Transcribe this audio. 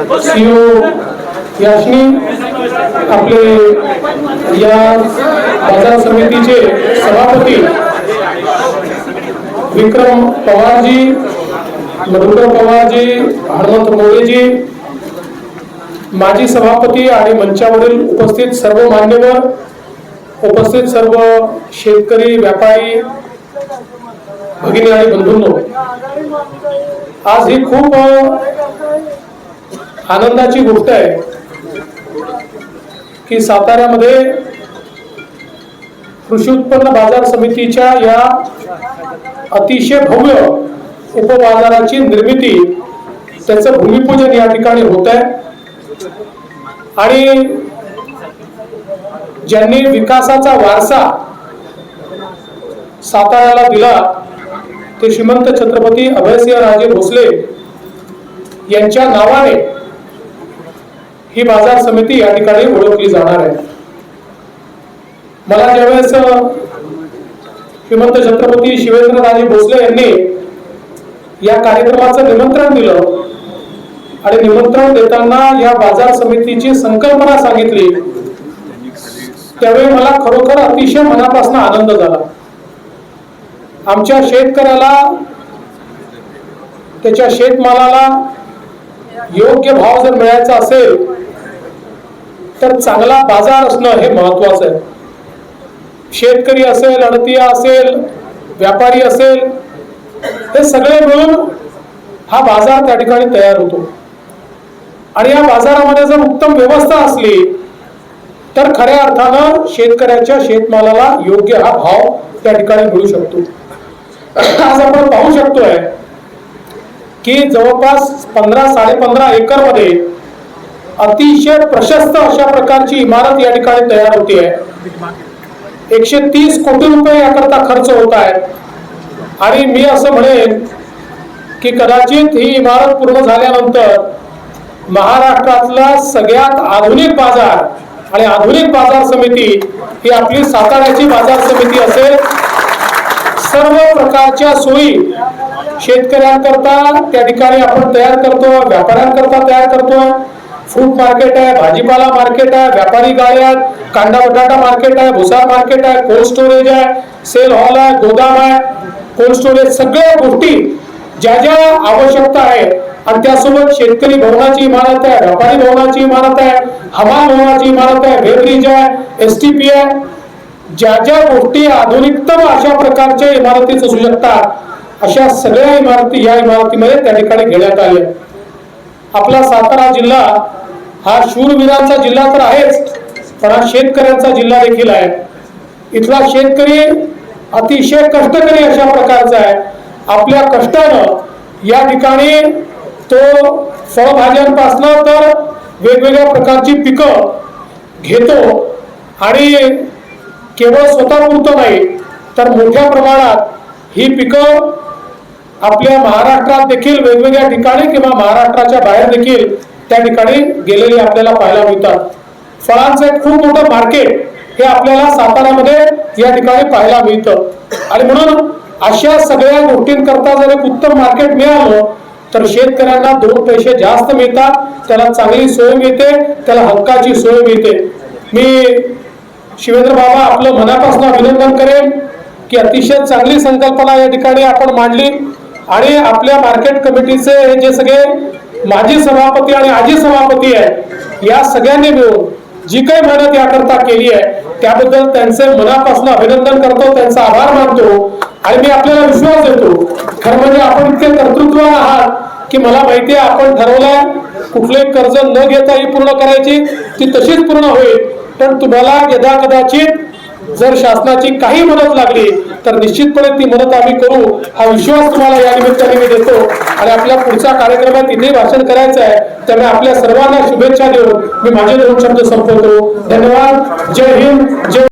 CO याशनी आपले या बाजार समितीचे सभापती विक्रम पवारजी मधुकर पवारजी हनुमंत मोरेजी माजी सभापती आणि मंचावरील उपस्थित सर्व मान्यवर उपस्थित सर्व शेतकरी व्यापारी भगिनी आणि बंधूंनो आज ही खूप आनंदाची गोष्ट आहे की साताऱ्यामध्ये कृषी उत्पन्न बाजार समितीच्या या अतिशय भव्य उपबाजाराची निर्मिती त्याचं भूमिपूजन या ठिकाणी होत आहे. आणि ज्यांनी विकासाचा वारसा साताऱ्याला दिला ते श्रीमंत छत्रपती अभयसिंह राजे भोसले यांच्या नावाने ही बाजार समिती या ठिकाणी ओळखली जाणार आहे. मला ज्यावेळेस श्रीमंत छत्रपती शिवेंद्रराजे भोसले यांनी या कार्यक्रमाचं निमंत्रण दिलं आणि निमंत्रण देताना या बाजार समितीची संकल्पना सांगितली त्यावेळी मला खरोखर अतिशय मनापासून आनंद झाला. आमच्या शेतकऱ्याला त्याच्या शेतमालाला योग्य भाव जर मिळायचा असेल तर चांगला बाजार असणं हे महत्वाचं आहे. शेतकरी असेल अडतिया असेल व्यापारी असेल हे सगळे मिळून हा बाजार त्या ठिकाणी तयार होतो. आणि या बाजारामध्ये जर उत्तम व्यवस्था असली तर खऱ्या अर्थानं शेतकऱ्याच्या शेतमालाला योग्य हा भाव त्या ठिकाणी मिळू शकतो. आज आपण पाहू शकतोय की जवळपास पंधरा साडेपंधरा एकरमध्ये अतिशय प्रशस्त अशा प्रकारची इमारत या ठिकाणी तयार होती आहे. एकशे तीस कोटी रुपये याकरता खर्च होत आहे. आणि मी असं म्हणेन की कदाचित ही इमारत पूर्ण झाल्यानंतर महाराष्ट्रातला सगळ्यात आधुनिक बाजार आणि आधुनिक बाजार समिती ही आपली साताऱ्याची बाजार समिती असेल. सर्व प्रकारच्या सोयी शेतकऱ्यांकरता त्या ठिकाणी आपण तयार करतो व्यापाऱ्यांकरता तयार करतो फूड मार्केट आहे भाजीपाला मार्केट आहे व्यापारी गाळे आहेत कांदा बटाटा मार्केट आहे भुसार मार्केट आहे कोल्ड स्टोरेज आहे सेल हॉल आहे गोदाम आहे कोल्ड स्टोरेज सगळ्या गोष्टी ज्या ज्या आवश्यकता आहे. आणि त्यासोबत शेतकरी भवनाची इमारत आहे व्यापारी भवनाची इमारत आहे हमाल भवनाची इमारत आहे वेब्रिज आहे एस टी पी आहे. ज्या ज्या गोष्टी आधुनिकतम अशा प्रकारच्या इमारतीच असू शकतात अशा सगळ्या इमारती या इमारतीमध्ये त्या ठिकाणी घेण्यात आल्या. आपला सातारा जिल्हा हा शूरवीरांचा जिल्हा तर आहेच पण हा शेतकऱ्यांचा जिल्हा देखील आहे. इथला शेतकरी अतिशय कष्टकरी अशा प्रकारचा आहे. आपल्या कष्टानं या ठिकाणी तो फळभाज्यांपासनं तर वेगवेगळ्या प्रकारची पिकं घेतो आणि केवळ स्वतःपुरतं नाही तर मोठ्या प्रमाणात ही पिकं आपल्या महाराष्ट्रात देखील वेगवेगळ्या ठिकाणी किंवा महाराष्ट्राच्या बाहेर देखील त्या ठिकाणी गेलेली आपल्याला पाहायला मिळतात. फळांचं एक खूप मोठं मार्केट हे आपल्याला साताऱ्यामध्ये या ठिकाणी पाहायला मिळतं. आणि म्हणून अशा सगळ्या गोष्टींकरता जर एक उत्तम मार्केट मिळालं तर शेतकऱ्यांना दोन पैसे जास्त मिळतात त्याला चांगली सोय मिळते त्याला हक्काची सोय मिळते. मी शिवेंद्र बाबा आपलं मनापासून अभिनंदन करेन की अतिशय चांगली संकल्पना या ठिकाणी आपण मांडली. आणि आपल्या मार्केट कमिटीचे हे जे सगळे माजी सभापती आणि आजी सभापती आहेत या सगळ्यांनी मिळून जी काही मेहनत याकरता केली आहे त्याबद्दल त्यांचे मनापासून अभिनंदन करतो त्यांचा आभार मानतो आणि मी आपल्याला विश्वास देतो. खरं म्हणजे आपण इतके कर्तृत्वान आहात की मला माहिती आहे आपण ठरवलंय कुठले कर्ज न घेता ही पूर्ण करायची ती तशीच पूर्ण होईल. पण तुम्हाला यदा कदाचित जर शासनाची काही मदत लागली तर निश्चितपणे ती मदत आम्ही करू. हा विश्वास तुम्हाला या निमित्ताने मी देतो. आणि आपल्या पुढच्या कार्यक्रमात इथे भाषण करायचं आहे त्यामुळे आपल्या सर्वांना शुभेच्छा देऊन मी माझे दोन शब्द संपवतो. धन्यवाद. जय हिंद. जय